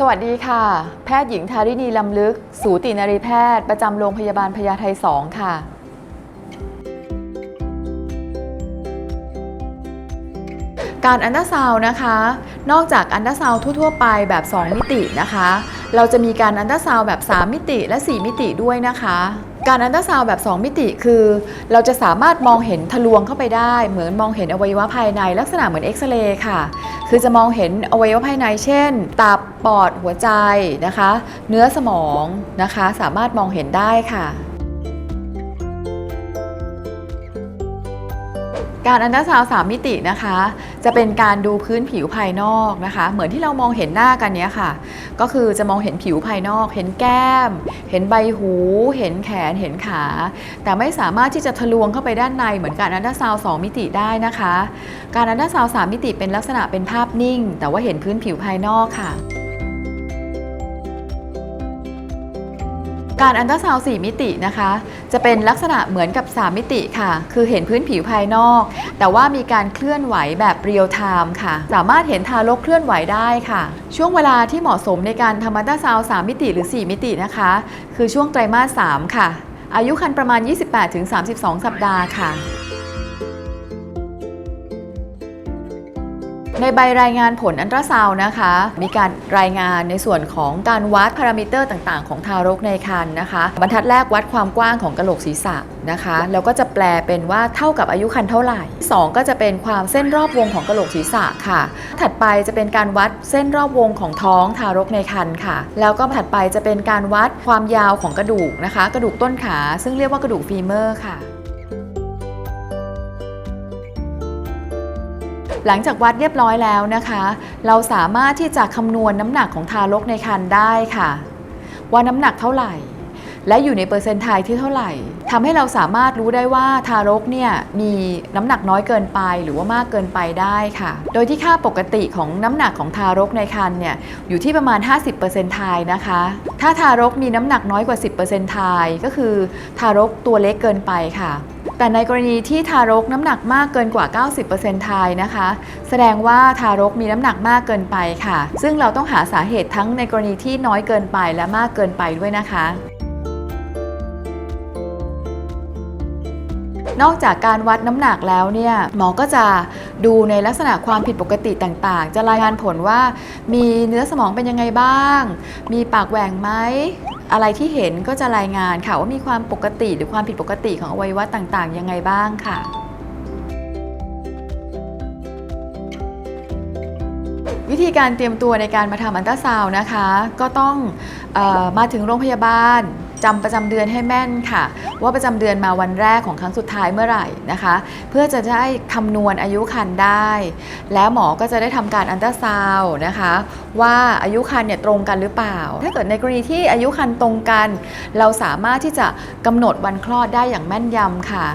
สวัสดีค่ะ แพทย์หญิงทารินีลำลึก สูตินรีแพทย์ ประจำโรงพยาบาลพญาไท2ค่ะ การอันดาซาวนะคะ นอกจากอันดาซาวทั่ว ๆ ไปแบบ 2 มิตินะคะ เราจะมีการอันดาซาวแบบ 3 มิติและ 4 มิติด้วยนะคะ การอันตราซาวแบบ 2 มิติคือ เราจะสามารถมองเห็นทะลวงเข้าไปได้ เหมือนมองเห็นอวัยวะภายในลักษณะเหมือนเอ็กซเรย์ค่ะ คือจะมองเห็นอวัยวะภายใน เช่นตับปอดหัวใจนะคะ เนื้อสมองนะคะ สามารถมองเห็นได้ค่ะ การอันตราซาวสามมิตินะคะ จะเป็นการดูพื้นผิวภายนอกนะคะ เหมือนที่เรามองเห็นหน้ากันเนี้ยค่ะ ก็คือจะมองเห็นผิวภายนอก เห็นแก้ม เห็นใบหู เห็นแขนเห็นขา แต่ไม่สามารถที่จะทะลวงเข้าไปด้านในเหมือนการอันตราซาวสองมิติได้นะคะ การอันตราซาวสามมิติเป็นลักษณะเป็นภาพนิ่ง แต่ว่าเห็นพื้นผิวภายนอกค่ะ การอันตราซาวด์4มิตินะคะ จะเป็นลักษณะเหมือนกับ 3 มิติค่ะ คือเห็นพื้นผิวภายนอก แต่ว่ามีการเคลื่อนไหวแบบเรียลไทม์ค่ะ สามารถเห็นทารกเคลื่อนไหวได้ค่ะ ช่วงเวลาที่เหมาะสมในการทำอันตราซาวด์3มิติหรือ 4 มิตินะคะ คือช่วงไตรมาส 3 ค่ะ อายุครรภ์ประมาณ 28-32 สัปดาห์ค่ะ ในใบรายงานผลอันตราซาวนะคะ มีการรายงานในส่วนของการวัดพารามิเตอร์ต่างๆ ของทารกในครรภ์นะคะ บรรทัดแรกวัดความกว้างของกระโหลกศีรษะนะคะ แล้วก็จะแปลเป็นว่าเท่ากับอายุครรภ์เท่าไหร่ 2 ก็จะเป็นความเส้นรอบวงของกระโหลกศีรษะค่ะ ถัดไปจะเป็นการวัดเส้นรอบวงของท้องทารกในครรภ์ค่ะ แล้วก็ถัดไปจะเป็นการวัดความยาวของกระดูกนะคะ กระดูกต้นขา ซึ่งเรียกว่ากระดูกฟีเมอร์ค่ะ หลังจากวัดเรียบร้อยแล้วนะคะ เราสามารถที่จะคำนวณน้ำหนักของทารกในครรภ์ได้ค่ะ ว่าน้ำหนักเท่าไหร่ และอยู่ในเปอร์เซนต์ไทที่เท่าไหร่ทำให้เราสามารถรู้ได้ว่าทารกเนี่ยมีน้ำหนักน้อยเกินไปหรือว่ามากเกินไปได้ค่ะ โดยที่ค่าปกติของน้ำหนักของทารกในครรภ์เนี่ยอยู่ที่ประมาณ 50%ไทยนะคะ ถ้าทารกมีน้ำหนักน้อยกว่า 10%ไทยก็คือทารกตัวเล็กเกินไปค่ะแต่ในกรณีที่ทารกน้ำหนักมากเกินกว่า 90%ทายนะคะ แสดงว่าทารกมีน้ำหนักมากเกินไปค่ะ ซึ่งเราต้องหาสาเหตุทั้งในกรณีที่น้อยเกินไปและมากเกินไปด้วยนะคะ นอกจากการวัดน้ำหนักแล้วเนี่ยหมอก็จะดูในลักษณะความผิดปกติต่างๆ จะรายงานผลว่ามีเนื้อสมองเป็นยังไงบ้าง มีปากแหว่งไหมอะไรที่เห็นก็จะรายงานค่ะว่ามีความปกติหรือความผิดปกติของอวัยวะต่างๆ ยังไงบ้างค่ะวิธีการเตรียมตัวในการมาทำอันตราซาวน์นะคะ ก็ต้องออมาถึงโรงพยาบาล จำประจำเดือนให้แม่นค่ะ ว่าประจำเดือนมาวันแรกของครั้งสุดท้ายเมื่อไหร่นะคะ เพื่อจะได้คำนวณอายุครรภ์ได้ แล้วหมอก็จะได้ทำการอันตราซาวน์นะคะ ว่าอายุครรภ์เนี่ยตรงกันหรือเปล่า ถ้าเกิดในกรณีที่อายุครรภ์ตรงกัน เราสามารถที่จะกำหนดวันคลอดได้อย่างแม่นยำค่ะ